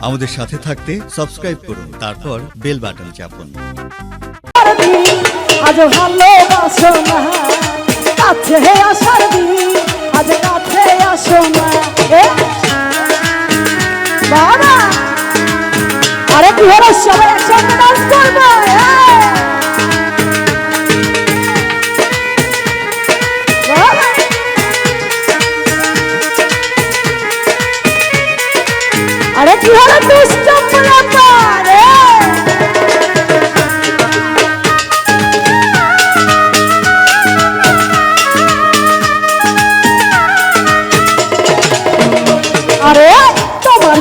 আমাদের সাথে থাকতে সাবস্ক্রাইব করুন তারপর বেল বাটন চাপুন। না আজ আরে সবাই ডান্স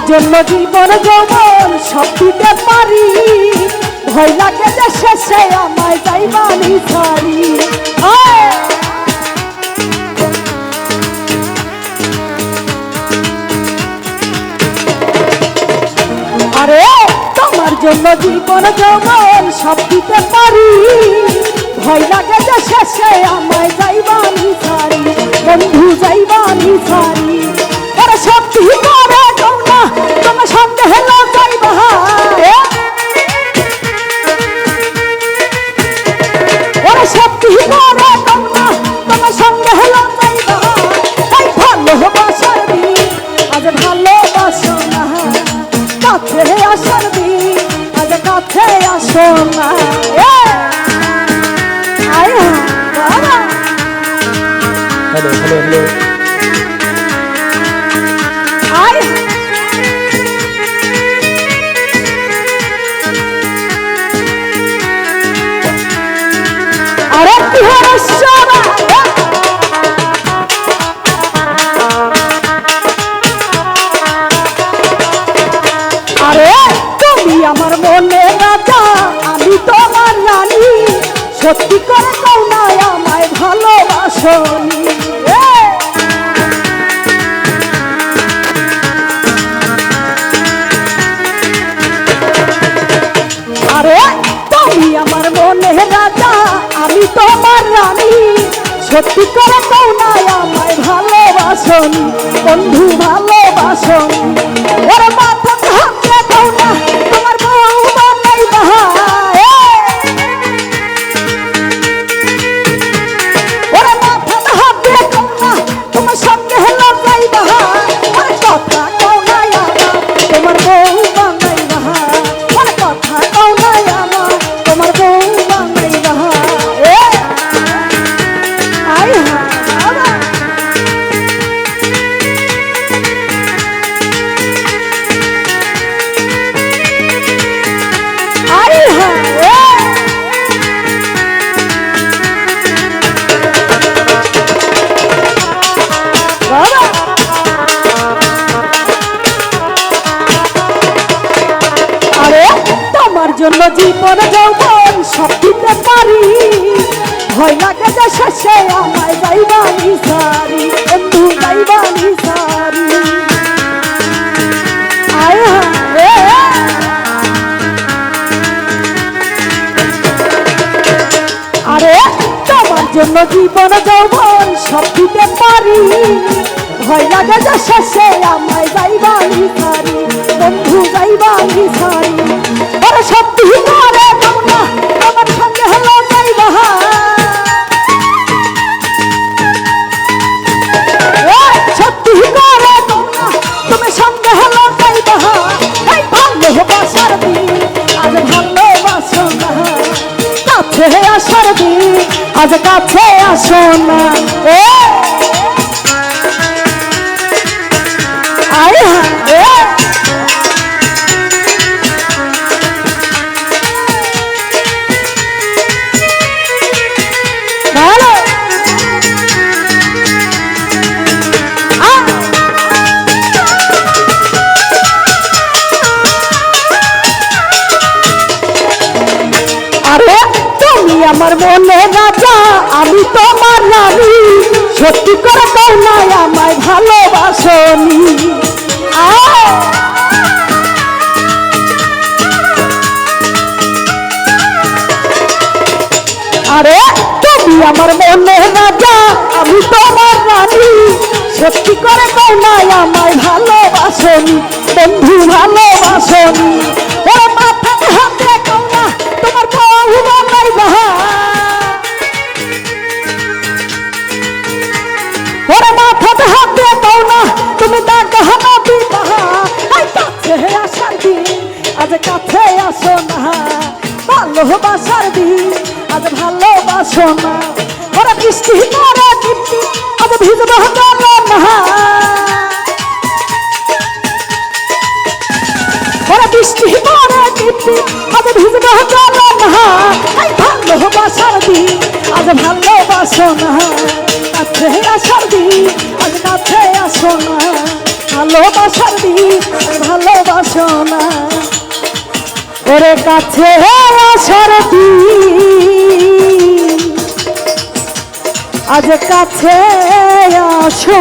জন্য জীবন যৌবন সব দিতে পারি ভয় লাগে যে শেষে আমায় যাইবানি ছাড়ি। আয়! আরে, তোমার জন্য জীবন যৌবন সব দিতে পারি ভালোবাসো না কাছে আসার দিন আজ কাছে আসো না আরে কি হলো সত্যি করে কও আমায় ভালোবাসনি! আরে, তুমি আমার মনে রাজা, আমি তোমার রানী। সত্যি করে আমায় বন্ধু জন্য জীবন যৌবন সব দিতে পারি। ভয় লাগে যে শেষে আমায় যাইবানি সারি বন্ধু যাইবানি সারি আরে তোমার জন্য জীবন যৌবন সব দিতে পারি। ভয় লাগে যে শেষে আমায় যাইবানি সারি বন্ধু আজ কাছে আসো না। ও আয় হায় আমার মনে রাজা, আমি তোমার রানী। সত্যি করে কও না আমায় ভালোবাসনি। আরে, তুমি আমার মনে রাজা, আমি তোমার রানী। সত্যি করে কও না আমায় ভালোবাসনি। বন্ধু, ভালোবাসনি। তুমি তার গহনা বিবাহা আই কাছে আসার দিন, আজ কাছে আসো না। ভালোবাসার দিন, আজ ভালোবাসো না। ওরা বৃষ্টি পরে ভালোবাসার ভালোবাসো না। ওরে কাছে আসার আজ কাছে আসো